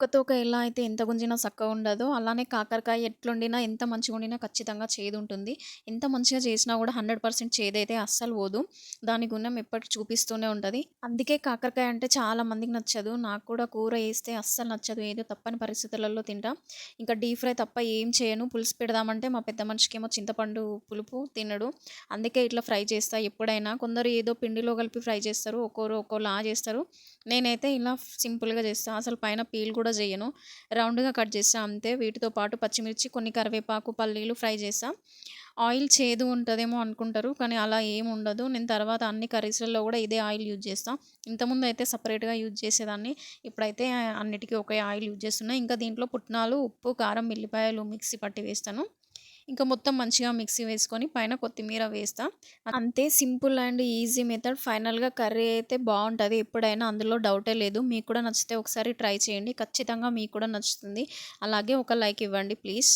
కుక్కతోక ఎలా అయితే ఎంత గుంజినా చక్కగా ఉండదో, అలానే కాకరకాయ ఎట్లుండినా ఎంత మంచిగా ఉండినా ఖచ్చితంగా చేదు ఉంటుంది ఎంత మంచిగా చేసినా కూడా 100% చేదైతే అస్సలు పోదు. దాని గుణం ఎప్పటికి చూపిస్తూనే ఉంటుంది అందుకే కాకరకాయ అంటే చాలా మందికి నచ్చదు. నాకు కూడా కూర వేస్తే అస్సలు నచ్చదు. ఏదో తప్పని పరిస్థితులలో తింటా. ఇంకా డీప్ ఫ్రై తప్ప ఏం చేయను. పులుసు పెడదామంటే మా పెద్ద మనిషికేమో చింతపండు పులుపు తినడు. అందుకే ఇట్లా ఫ్రై చేస్తా ఎప్పుడైనా. కొందరు ఏదో పిండిలో కలిపి ఫ్రై చేస్తారు. ఒక్కోరు ఒక్కోలా చేస్తారు. నేనైతే ఇలా సింపుల్‌గా చేస్తాను అసలు పైన పీల్ కూడా చేయను. రౌండ్‌గా కట్ చేస్తా అంతే. వీటితో పాటు పచ్చిమిర్చి, కొన్ని కరివేపాకు, పల్లీలు ఫ్రై చేస్తాను ఆయిల్ చేదు ఉంటుందేమో అనుకుంటారు. కానీ అలా ఏమి ఉండదు. నేను తర్వాత అన్ని కర్రీస్‌లలో కూడా ఇదే ఆయిల్ యూజ్ చేస్తాను ఇంతకుముందు అయితే సపరేట్గా యూజ్ చేసేదాన్ని. ఇప్పుడైతే అన్నిటికీ ఒకే ఆయిల్ యూజ్ చేస్తున్నా. ఇంకా దీంట్లో పుట్నాలు, ఉప్పు, కారం, ఎల్లిపాయలు మిక్సీ పట్టి వేస్తాను. ఇంకా మొత్తం మంచిగా మిక్సీ వేసుకొని పైన కొత్తిమీర వేస్తాను అంతే సింపుల్ అండ్ ఈజీ మెథడ్. ఫైనల్‌గా కర్రీ అయితే బాగుంటుంది ఎప్పుడైనా అందులో డౌటే లేదు. మీకు కూడా నచ్చితే ఒకసారి ట్రై చేయండి. ఖచ్చితంగా మీకు కూడా నచ్చుతుంది. అలాగే ఒక లైక్ ఇవ్వండి ప్లీజ్.